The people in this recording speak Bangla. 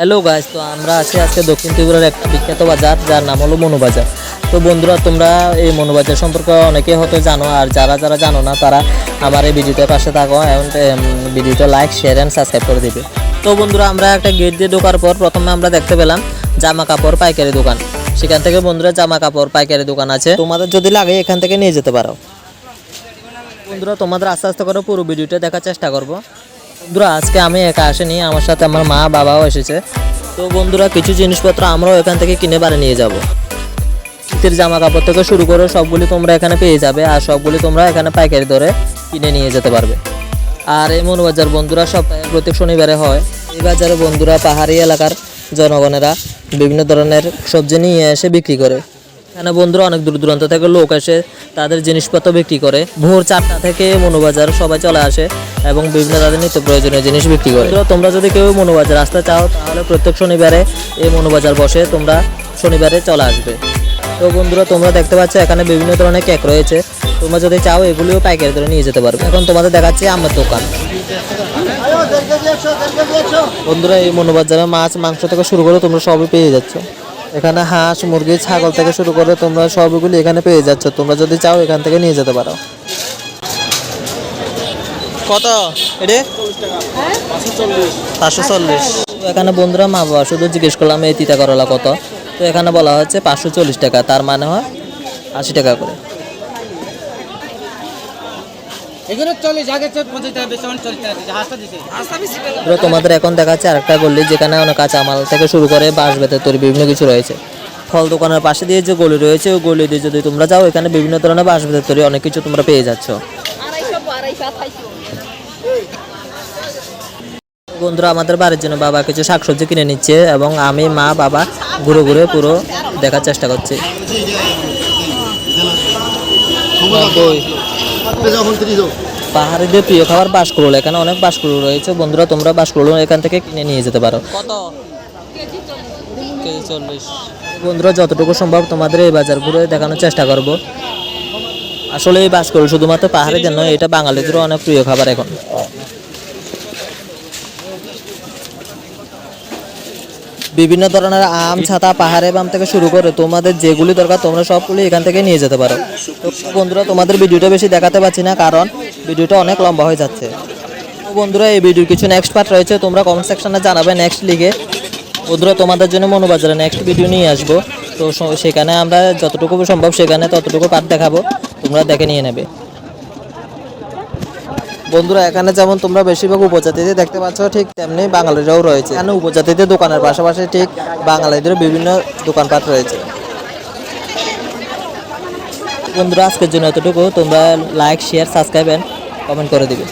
হ্যালো গাইস তো আমরা আছি আজকে দক্ষিণ ত্রিপুরার একটা বিখ্যাত বাজার, যার নাম হলো মনুবাজার তো বন্ধুরা, তোমরা এই মনুবাজার সম্পর্কে অনেকে হয়তো জানো, আর যারা যারা জানো না, তারা আমার এই ভিডিওতে পাশে থাকো, এবং ভিডিওটা লাইক শেয়ার অ্যান্ড সাবস্ক্রাইব করে দিবে। তো বন্ধুরা, আমরা একটা গেট দিয়ে ঢোকার পর প্রথমে আমরা দেখতে পেলাম জামা কাপড় পাইকারি দোকান। সেখান থেকে বন্ধুরা জামা কাপড় পাইকারি দোকান আছে। তোমাদের যদি লাগে, এখান থেকে নিয়ে যেতে পারো। বন্ধুরা, তোমাদের আস্তে আস্তে করে পুরো ভিডিওটা দেখার চেষ্টা করব। বন্ধুরা, আজকে আমি একা আসিনি, আমার সাথে আমার মা বাবাও এসেছে। তো বন্ধুরা, কিছু জিনিসপত্র আমরাও এখান থেকে কিনে বাড়ি নিয়ে যাব। শীতের জামা কাপড় থেকে শুরু করে সবগুলি তোমরা এখানে পেয়ে যাবে, আর সবগুলি তোমরা এখানে পাইকারি দরে কিনে নিয়ে যেতে পারবে। আর এই মনোবাজার বন্ধুরা, সপ্তাহে প্রত্যেক শনিবারে হয়। এই বাজারে বন্ধুরা পাহাড়ি এলাকার জনগণেরা বিভিন্ন ধরনের সবজি নিয়ে এসে বিক্রি করে। এখানে বন্ধুরা অনেক দূর দূরান্ত থেকে লোক এসে তাদের জিনিসপত্র বিক্রি করে। ভোর চারটা থেকে মনোবাজার সবাই চলে আসে এবং বিভিন্ন তাদের নিত্য প্রয়োজনীয় জিনিস বিক্রি করে। তোমরা যদি কেউ মনোবাজার আসতে চাও, তাহলে প্রত্যেক শনিবারে এই মনোবাজার বসে তোমরা শনিবারে চলে আসবে। তো বন্ধুরা, তোমরা দেখতে পাচ্ছ এখানে বিভিন্ন ধরনের কেক রয়েছে। তোমরা যদি চাও, এগুলিও পাইকারি ধরে নিয়ে যেতে পারবে। এখন তোমাদের দেখাচ্ছি আমার দোকান। বন্ধুরা, এই মনোবাজারে মাছ, মাংস থেকে শুরু করে তোমরা সবই পেয়ে যাচ্ছ। এখানে হাঁস, মুরগি, ছাগল থেকে শুরু করে তোমরা সবগুলি এখানে পেয়ে যাচ্ছ। তোমরা যদি চাও এখান থেকে নিয়ে যেতে পারো। কত? পাঁচশো চল্লিশ। এখানে বন্ধুরা মা বাবা, শুধু জিজ্ঞেস করলাম এই তিতা করলা কত? তো এখানে বলা হচ্ছে পাঁচশো চল্লিশ টাকা, তার মানে হয় আশি টাকা করে এগুলো চল্লিশ আগে পঞ্চাশ টাকা বেশি চল্লিশ টাকা দিচ্ছে হাঁসটা দিচ্ছে তো তোমাদের এখন দেখাচ্ছে আরেকটা গলি যেখানে অনেক কাঁচামাল থেকে শুরু করে বাঁশ বেতের তৈরি বিভিন্ন কিছু রয়েছে। ফল দোকানের পাশে দিয়ে যে গলি রয়েছে ওই গলি দিয়ে যদি তোমরা যাও এখানে বিভিন্ন ধরনের বাঁশ বেতের তৈরি অনেক কিছু তোমরা পেয়ে যাচ্ছ। বন্ধুরা আমাদের বাড়ির জন্য বাবা কিছু শাকসবজি কিনে নিচ্ছে এবং আমি মা বাবা ঘুরে ঘুরে পুরো দেখার চেষ্টা করছি। পাহাড়িদের প্রিয় খাবার বাঁশকুড়ুল এখানে অনেক বাঁশকুড়ুল রয়েছে। বন্ধুরা তোমরা বাঁশকুড়ুল এখান থেকে কিনে নিয়ে যেতে পারো। কত? কেজি চল্লিশ। বন্ধুরা যতটুকু সম্ভব তোমাদের এই বাজার ঘুরে দেখানোর চেষ্টা করব। আসলে এই বাঁশকুড়ুল শুধুমাত্র পাহাড়িদের নয় এটা বাঙালিদেরও অনেক প্রিয় খাবার এখন। বিভিন্ন ধরনের আম ছাতা পাহাড়ে বাম থেকে শুরু করে তোমাদের যেগুলি দরকার তোমরা সবগুলি এখান থেকে নিয়ে যেতে পারো। তো বন্ধুরা তোমাদের ভিডিওটা বেশি দেখাতে পারছি না কারণ ভিডিওটা অনেক লম্বা হয়ে যাচ্ছে। বন্ধুরা, এই ভিডিওর কিছু নেক্সট পার্ট রয়েছে, তোমরা কমেন্ট সেকশনে জানাবে নেক্সট লিগে বন্ধুরা, তোমাদের জন্য মনোবাজারে নেক্সট ভিডিও নিয়ে আসব। তো সেখানে আমরা যতটুকু সম্ভব সেখানে ততটুকু পার্ট দেখাবো, তোমরা দেখে নিয়ে নেবে। বন্ধুরা, এখানে যেমন তোমরা বেশিরভাগ উপজাতিতে দেখতে পাচ্ছ, ঠিক তেমনি বাঙালিরাও রয়েছে। এখানে উপজাতিতে দোকানের পাশাপাশি ঠিক বাঙালিদের বিভিন্ন দোকানপাট রয়েছে। বন্ধুরা আজকের জন্য এতটুকু। তোমরা like share subscribe and comment করে দিবে।